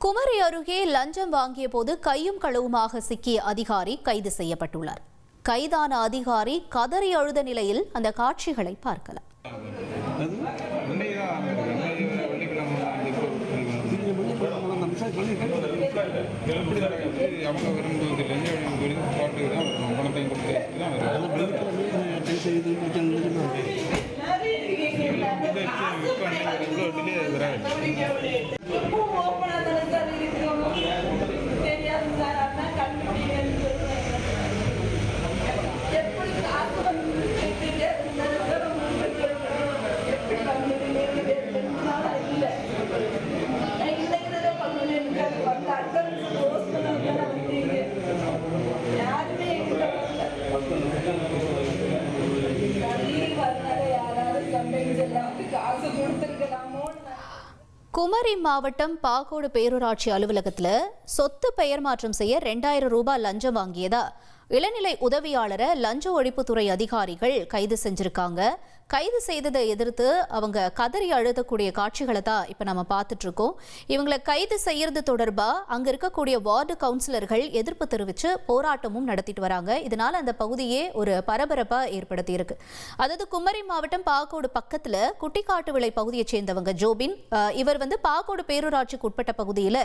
குமரி அருகே லஞ்சம் வாங்கிய போது கையும் களவுமாக சிக்கிய அதிகாரி கைது செய்யப்பட்டுள்ளார். கைதான அதிகாரி கதறி அழுத நிலையில் அந்த காட்சிகளை பார்க்கலாம். குமரி மாவட்டம் பாகோடு பேரூராட்சி அலுவலகத்தில் சொத்து பெயர் மாற்றம் செய்ய ரெண்டாயிரம் ரூபாய் லஞ்சம் வாங்கியதா? இளநிலை உதவியாளரை லஞ்ச ஒழிப்புத்துறை அதிகாரிகள் கைது செஞ்சிருக்காங்க. கைது செய்ததை எதிர்த்து அவங்க கதறி அழுதக்கூடிய காட்சிகளை தான் இப்போ நம்ம பார்த்துட்டு இருக்கோம். இவங்களை கைது செய்யறது தொடர்பாக அங்க இருக்கக்கூடிய வார்டு கவுன்சிலர்கள் எதிர்ப்பு தெரிவித்து போராட்டமும் நடத்திட்டு வராங்க. இதனால் அந்த பகுதியே ஒரு பரபரப்பா ஏற்படுத்தி இருக்கு அதாவது குமரி மாவட்டம் பாக்கோடு பக்கத்துல குட்டிக்காட்டு விளை பகுதியைச் சேர்ந்தவங்க ஜோபின் இவர் வந்து பாக்கோடு பேரூராட்சிக்கு உட்பட்ட பகுதியில்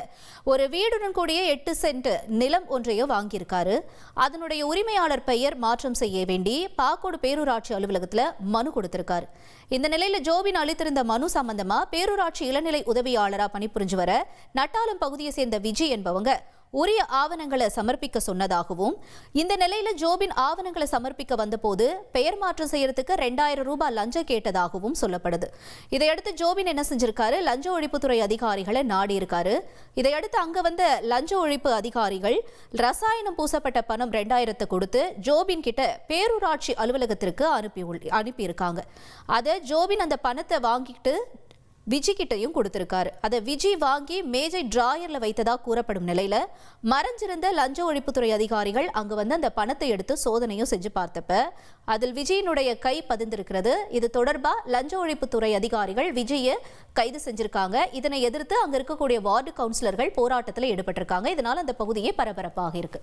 ஒரு வீடுடன் கூடிய எட்டு சென்ட் நிலம் ஒன்றையோ வாங்கியிருக்காரு. அதனுடைய உரிமையாளர் பெயர் மாற்றம் செய்ய வேண்டி பாக்கோடு பேரூராட்சி அலுவலகத்தில் மனு கொடுத்திருக்காரு. இந்த நிலையில ஜோபின் அளித்திருந்த மனு சம்பந்தமா பேரூராட்சி இளநிலை உதவியாளரா பணிபுரிஞ்சு வர நட்டாலம் பகுதியை சேர்ந்த விஜய் என்பவங்க உரிய ஆவணங்களை சமர்ப்பிக்க சொன்னதாகவும் இந்த நிலையில ஜோபின் ஆவணங்களை சமர்ப்பிக்க வந்தபோது பெயர் மாற்றம் செய்யறதுக்கு ரெண்டாயிரம் ரூபாய் லஞ்சம் கேட்டதாகவும் சொல்லப்படுது. இதையடுத்து ஜோபின் என்ன செஞ்சிருக்காரு? லஞ்ச ஒழிப்புத்துறை அதிகாரிகளை நாடி இருக்காரு இதையடுத்து அங்க வந்த லஞ்ச ஒழிப்பு அதிகாரிகள் ரசாயனம் பூசப்பட்ட பணம் ரெண்டாயிரத்தை கொடுத்து ஜோபின் கிட்ட பேரூராட்சி அலுவலகத்திற்கு அனுப்பி உள்- அனுப்பியிருக்காங்க. அதை ஜோபின் அந்த பணத்தை வாங்கிட்டு விஜி கிட்டையும் கொடுத்திருக்காரு. அதை விஜி வாங்கி மேஜை டிராயர்ல வைத்ததாக கூறப்படும் நிலையில மறைஞ்சிருந்த லஞ்ச ஒழிப்புத்துறை அதிகாரிகள் அங்கே வந்து அந்த பணத்தை எடுத்து சோதனையும் செஞ்சு பார்த்தப்ப அதில் விஜயினுடைய கை பதிந்திருக்கிறது. இது தொடர்பாக லஞ்ச ஒழிப்புத்துறை அதிகாரிகள் விஜயை கைது செஞ்சிருக்காங்க. இதனை எதிர்த்து அங்க இருக்கக்கூடிய வார்டு கவுன்சிலர்கள் போராட்டத்தில் ஈடுபட்டிருக்காங்க. இதனால் அந்த பகுதியே பரபரப்பாக இருக்கு.